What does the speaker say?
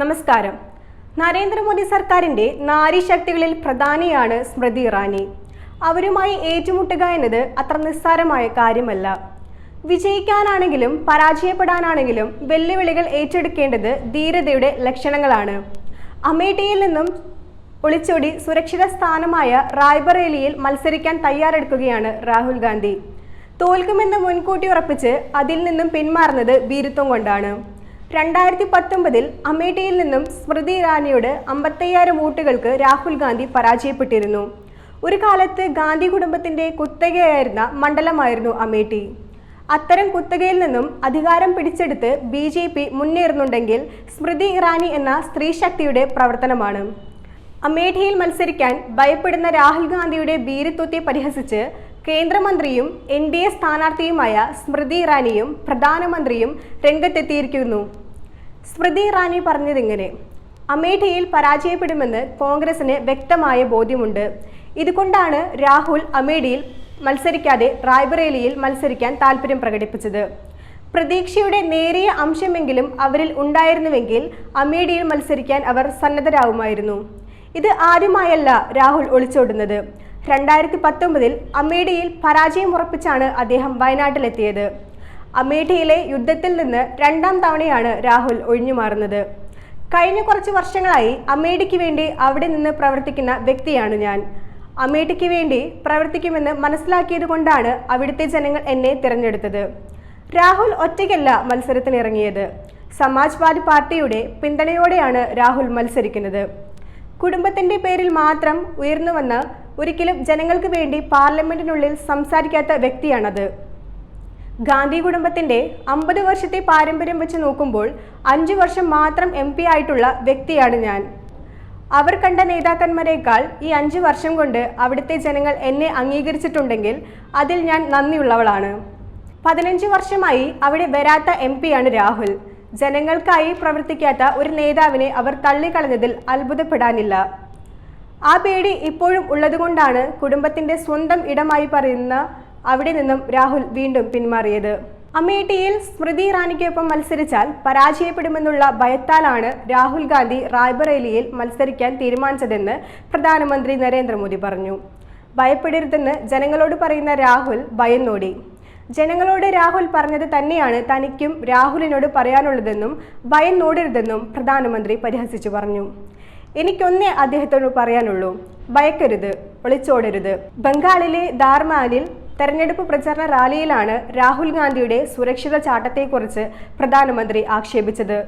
നമസ്കാരം. നരേന്ദ്രമോദി സർക്കാരിന്റെ നാരീശക്തികളിൽ പ്രധാനിയാണ് സ്മൃതി ഇറാനി. അവരുമായി ഏറ്റുമുട്ടുക എന്നത് അത്ര നിസ്സാരമായ കാര്യമല്ല. വിജയിക്കാനാണെങ്കിലും പരാജയപ്പെടാനാണെങ്കിലും വെല്ലുവിളികൾ ഏറ്റെടുക്കേണ്ടത് ധീരതയുടെ ലക്ഷണങ്ങളാണ്. അമേഠിയിൽ നിന്നും ഒളിച്ചോടി സുരക്ഷിത സ്ഥാനമായ റായ്ബറേലിയിൽ മത്സരിക്കാൻ തയ്യാറെടുക്കുകയാണ് രാഹുൽ ഗാന്ധി. തോൽക്കുമെന്ന് മുൻകൂട്ടി ഉറപ്പിച്ച് അതിൽ നിന്നും പിന്മാറുന്നത് ഭീരുത്വം കൊണ്ടാണ്. രണ്ടായിരത്തി പത്തൊമ്പതിൽ അമേഠിയിൽ നിന്നും സ്മൃതി ഇറാനിയോട് അമ്പത്തയ്യായിരം വോട്ടുകൾക്ക് രാഹുൽ ഗാന്ധി പരാജയപ്പെട്ടിരുന്നു. ഒരു കാലത്ത് ഗാന്ധി കുടുംബത്തിന്റെ കുത്തകയായിരുന്ന മണ്ഡലമായിരുന്നു അമേഠി. അത്തരം കുത്തകയിൽ നിന്നും അധികാരം പിടിച്ചെടുത്ത് ബി ജെ പി മുന്നേറുന്നുണ്ടെങ്കിൽ സ്മൃതി ഇറാനി എന്ന സ്ത്രീശക്തിയുടെ പ്രവർത്തനമാണ്. അമേഠിയിൽ മത്സരിക്കാൻ ഭയപ്പെടുന്ന രാഹുൽ ഗാന്ധിയുടെ വീരത്വത്തെ പരിഹസിച്ച് കേന്ദ്രമന്ത്രിയും എൻ ഡി എ സ്ഥാനാർത്ഥിയുമായ സ്മൃതി ഇറാനിയും പ്രധാനമന്ത്രിയും രംഗത്തെത്തിയിരിക്കുന്നു. സ്മൃതി ഇറാനി പറഞ്ഞതിങ്ങനെ? അമേഠിയിൽ പരാജയപ്പെടുമെന്ന് കോൺഗ്രസിന് വ്യക്തമായ ബോധ്യമുണ്ട്. ഇതുകൊണ്ടാണ് രാഹുൽ അമേഠിയിൽ മത്സരിക്കാതെ റായ്ബറേലിയിൽ മത്സരിക്കാൻ താല്പര്യം പ്രകടിപ്പിച്ചത്. പ്രതീക്ഷയുടെ നേരിയ അംശമെങ്കിലും അവരിൽ ഉണ്ടായിരുന്നുവെങ്കിൽ അമേഠിയിൽ മത്സരിക്കാൻ അവർ സന്നദ്ധരാകുമായിരുന്നു ഇത് ആദ്യമായല്ല രാഹുൽ ഒളിച്ചോടുന്നത്. രണ്ടായിരത്തി പത്തൊമ്പതിൽ അമേഠിയിൽ പരാജയം ഉറപ്പിച്ചാണ് അദ്ദേഹം വയനാട്ടിലെത്തിയത്. അമേഠിയിലെ യുദ്ധത്തിൽ നിന്ന് രണ്ടാം തവണയാണ് രാഹുൽ ഒഴിഞ്ഞുമാറുന്നത്. കഴിഞ്ഞ കുറച്ച് വർഷങ്ങളായി അമേഠിക്ക് വേണ്ടി അവിടെ നിന്ന് പ്രവർത്തിക്കുന്ന വ്യക്തിയാണ് ഞാൻ. അമേഠിക്ക് വേണ്ടി പ്രവർത്തിക്കുമെന്ന് മനസ്സിലാക്കിയത് കൊണ്ടാണ് അവിടുത്തെ ജനങ്ങൾ എന്നെ തിരഞ്ഞെടുത്തത്. രാഹുൽ ഒറ്റയ്ക്കല്ല മത്സരത്തിനിറങ്ങിയത്. സമാജ്വാദി പാർട്ടിയുടെ പിന്തുണയോടെയാണ് രാഹുൽ മത്സരിക്കുന്നത്. കുടുംബത്തിന്റെ പേരിൽ മാത്രം ഉയർന്നു വന്ന് ഒരിക്കലും ജനങ്ങൾക്ക് വേണ്ടി പാർലമെന്റിനുള്ളിൽ സംസാരിക്കാത്ത വ്യക്തിയാണത്. ഗാന്ധി കുടുംബത്തിന്റെ അമ്പത് വർഷത്തെ പാരമ്പര്യം വെച്ച് നോക്കുമ്പോൾ അഞ്ചു വർഷം മാത്രം എം പി ആയിട്ടുള്ള വ്യക്തിയാണ് ഞാൻ. അവർ കണ്ട നേതാക്കന്മാരെക്കാൾ ഈ അഞ്ചു വർഷം കൊണ്ട് അവിടുത്തെ ജനങ്ങൾ എന്നെ അംഗീകരിച്ചിട്ടുണ്ടെങ്കിൽ അതിൽ ഞാൻ നന്ദിയുള്ളവളാണ്. പതിനഞ്ച് വർഷമായി അവിടെ വരാത്ത എം പിയാണ് രാഹുൽ. ജനങ്ങൾക്കായി പ്രവർത്തിക്കാത്ത ഒരു നേതാവിനെ അവർ തള്ളിക്കളഞ്ഞതിൽ അത്ഭുതപ്പെടാനില്ല. ആ പേടി ഇപ്പോഴും ഉള്ളതുകൊണ്ടാണ് കുടുംബത്തിന്റെ സ്വന്തം ഇടമായി പറയുന്ന അവിടെ നിന്നും രാഹുൽ വീണ്ടും പിന്മാറിയത്. അമേഠിയിൽ സ്മൃതി ഇറാനിക്കൊപ്പം മത്സരിച്ചാൽ പരാജയപ്പെടുമെന്നുള്ള ഭയത്താലാണ് രാഹുൽ ഗാന്ധി റായ്ബറേലിയിൽ മത്സരിക്കാൻ തീരുമാനിച്ചതെന്ന് പ്രധാനമന്ത്രി നരേന്ദ്രമോദി പറഞ്ഞു. ഭയപ്പെടരുതെന്ന് ജനങ്ങളോട് പറയുന്ന രാഹുൽ ഭയന്നോടി. ജനങ്ങളോട് രാഹുൽ പറഞ്ഞത് തന്നെയാണ് തനിക്കും രാഹുലിനോട് പറയാനുള്ളതെന്നും ഭയം നോടരുതെന്നും പ്രധാനമന്ത്രി പരിഹസിച്ചു പറഞ്ഞു. എനിക്കൊന്നേ അദ്ദേഹത്തോട് പറയാനുള്ളൂ. ഭയക്കരുത് ഒളിച്ചോടരുത്. ബംഗാളിലെ ദാർമാലിൽ തെരഞ്ഞെടുപ്പ് പ്രചാരണ റാലിയിലാണ് രാഹുൽ ഗാന്ധിയുടെ സുരക്ഷിത ചാട്ടത്തെക്കുറിച്ച് പ്രധാനമന്ത്രി ആക്ഷേപിച്ചത്.